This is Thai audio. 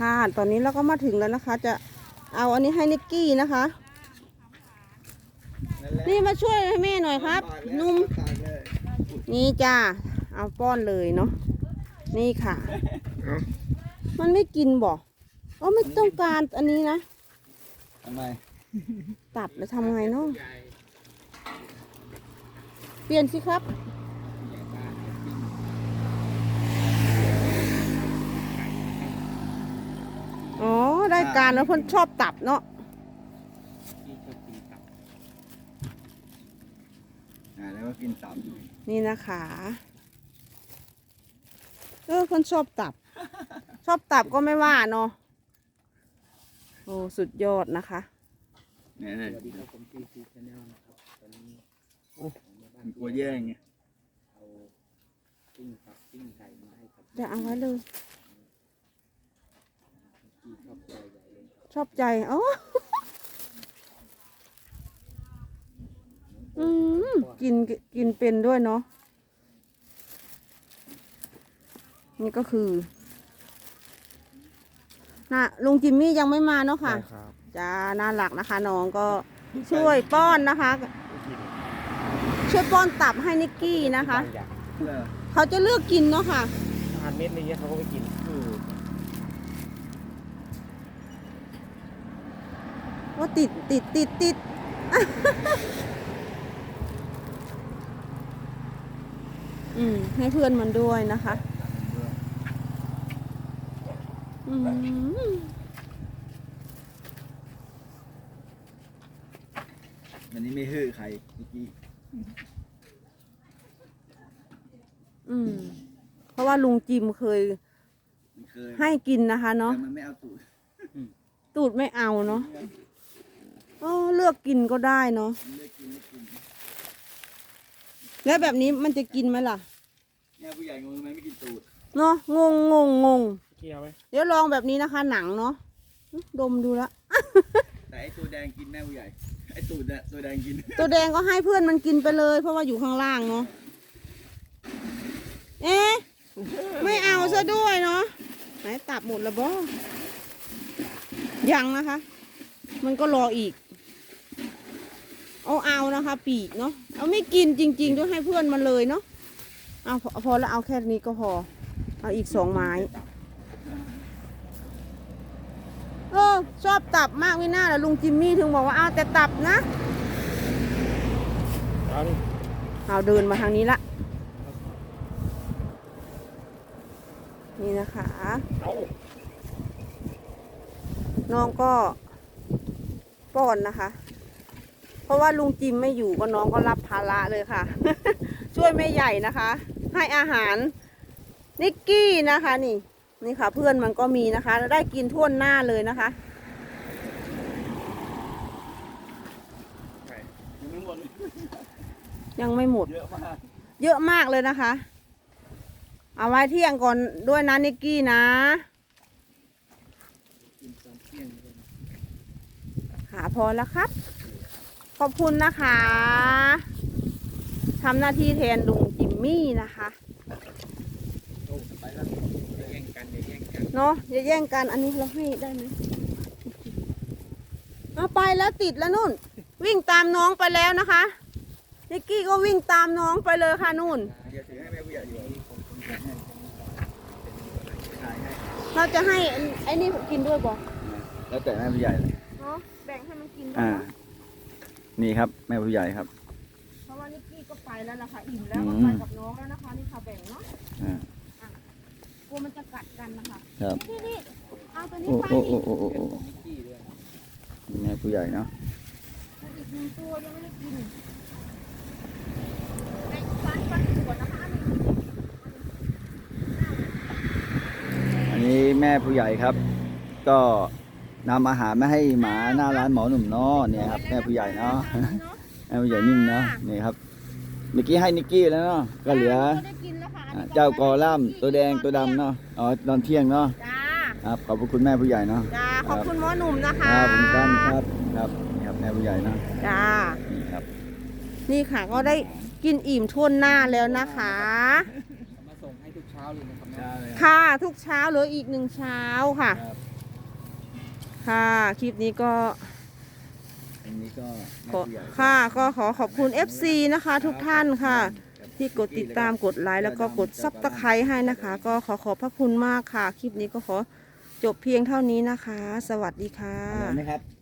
ค่ะ ตอนนี้เราก็มาถึงแล้วนะคะ จะเอาอันนี้ให้นิกกี้นะคะ นี่มาช่วยให้แม่หน่อยครับ นุ่ม นี่จ้าเอาป้อนเลยเนาะ นี่ค่ะ มันไม่กินบอกอ๋อไม่ต้องการอันนี้นะ ทำไม ตัดแล้วทำไงเนาะ เปลี่ยนสิครับ อ๋อ ได้การแล้วเพ่นชอบตับเนาะอ่าแล้วก็กินตับนี่นะคะเออคนชอบตับ ชอบตับก็ไม่ว่าเนาะโอ้สุดยอดนะคะ เนี่ยเลยสวัสดีครับผมซีซีชาแนลนะครับตอนนี้ผมในบ้านมันกลัวแย่งไงเอาปิ้งตับปิ้งไก่มาให้ครับจะเอาไว้เลย ที่ชอบใจใหญ่เลยครับ ชอบใจอ๋ออืมกินกินเป็นด้วยเนาะนี่ก็คือน่ะลุงจิมมี่ยังไม่มาเนาะค่ะครับจ้าน่ารักนะคะน้องก็ช่วยป้อนนะคะ ช่วยป้อนตับให้นิกกี้นะคะบางอย่างเออเขาจะเลือกกินเนาะค่ะอาหารเม็ดอะไรเงี้ยเขาก็ไม่กิน เออ ว่าติดติดติดติดอืม ให้เพื่อนมันด้วยนะคะ อืมวันนี้ไม่ฮือใครเมื่อกี้อืม เพราะว่าลุงจิมเคยมันเคย ให้กินนะคะ เนาะแต่มันไม่เอาตูดตูดไม่เอาเนาะอ๋ อเลือกกินก็ได้เนาะมันเลือกกินไม่กินแล้วแบบนี้มันจะกินไหมล่ะเนี่ยผู้ใหญ่งงทำไมไม่กินตูดเนาะงงงงงงเกี่ยวไหมเดี๋ยวลองแบบนี้นะคะ หนังเนาะดมดูละ แต่ไอ้ตัวแดงกินแม่ผู้ใหญ่ไอ้ตูดเนี่ยตัวแดงกินตัวแดงก็ให้เพื่อนมันกินไปเลย เพราะว่าอยู่ข้างล่างเนาะเอ๊ะไม่เอาซะด้วยเนาะไหนตับหมดแล้วบ่ยังนะคะ มันก็รออีก เอาเอานะคะ ปีกเนาะเอาไม่กินจริง ๆ ด้วยให้เพื่อนมันเลยเนาะเอาพอพอแล้วเอาแค่นี้ก็พอ เอาอีกสองไม้เออชอบตับมากไม่น่าแล้วลุงจิมมี่ถึงบอกว่าเอาแต่ตับนะเอานี่เอาเดินมาทางนี้ละนี่นะคะเอาน้องก็ป้อนนะคะเพ ราะว่าลุงจิมไม่อยู่ก็น้องก็รับภาระเลยค่ะ ช่วยแม่ใหญ่นะคะ ให้อาหารนิกกี้นะคะนี่ นี่ค่ะ เพื่อนมันก็มีนะคะ ได้กินท่วนหน้าเลยนะคะยังไม่หมด เยอะมากเยอะมากเลยนะคะ เอาไว้เที่ยงก่อนด้วยนะนิกกี้นะกินตอนเที่ยงเลยค่ะพอแล้วครับ ขอบคุณนะคะทำหน้าที่แทนลุงจิมมี่นะคะโอ้ไปแล้วอย่าแย่งกันอย่าแย่งกันเนาะอย่าแย่งกันอันนี้เราให้ได้ไหมเอาไปแล้วติดแล้วนู่น วิ่งตามน้องไปแล้วนะคะนิกกี้ก็วิ่งตามน้องไปเลยค่ะนู่นเดี๋ยวถือให้แม่ผู้ใหญ่อยู่ถ่ายให้เราจะให้อันไอ้นี่กินด้วยบอกแล้วแต่แม่ผู้ใหญ่เลยเนาะแบ่งให้มันกินด้วยอ่าเนาะนี่ครับ แม่ผู้ใหญ่ครับ เพราะว่านิกกี้ก็ไปแล้วล่ะค่ะอิ่มแล้วอืก็มไปกับน้องแล้วนะคะนี่ค่ะแบ่งเนาะอ่ากลัวมันจะกัดกันนะคะครับ นี่นี่เอาตัวนี้โอ้ไปโอ้โอ้โอ้โอ้โอ้นิกกี้ด้วยแม่ผู้ใหญ่เนาะอีกหนึ่งตัวยังไม่ได้กินไอ้ฟันฟันสวนนะคะอันนี้อันนี้แม่ผู้ใหญ่ครับ ก็ นำอาหารมาให้หมาหน้าร้านหมอหนุ่มเนาะเนี่ยครับแม่ผู้ใหญ่เนาะแม่ผู้ใหญ่นิ่มเนาะนี่ครับเมื่อกี้ให้นิกกี้แล้วเนาะก็เหลือก็ได้กินแล้วค่ะอันอ่านี้เจ้ากอล่ามตัวแดงตัวดำเนาะอ๋อตอนเที่ยงเนาะจ้าครับขอบพระคุณแม่ผู้ใหญ่เนาะจ้าขอบคุณหมอหนุ่มนะคคะรับผมกันครับครับนี่ครับแม่ผู้ใหญ่เนาะจ้านี่ครับ นี่ค่ะก็ได้กินอิ่มทั่วหน้าแล้วนะคะเอามาส่งให้ทุกเช้าช้าเลยนะครับเนาะใช่เลยค่ะทุกเช้าเหลืออีกหนึ่งเช้าค่ะ ครับค่ะคลิปนี้ก็อันนี้ก็แม่ขอผู้ใหญ่ค่ะก็ขอขอบคุณ FC นะคะ ทุกท่านค่ะครับที่กดติดตามกดไลค์แล้วก็กดซับสไครต์ให้นะคะ ก็ขอขอบพระคุณมากค่ะ คลิปนี้ก็ขอจบเพียงเท่านี้นะคะ สวัสดีค่ะ อร่อยไหมครับ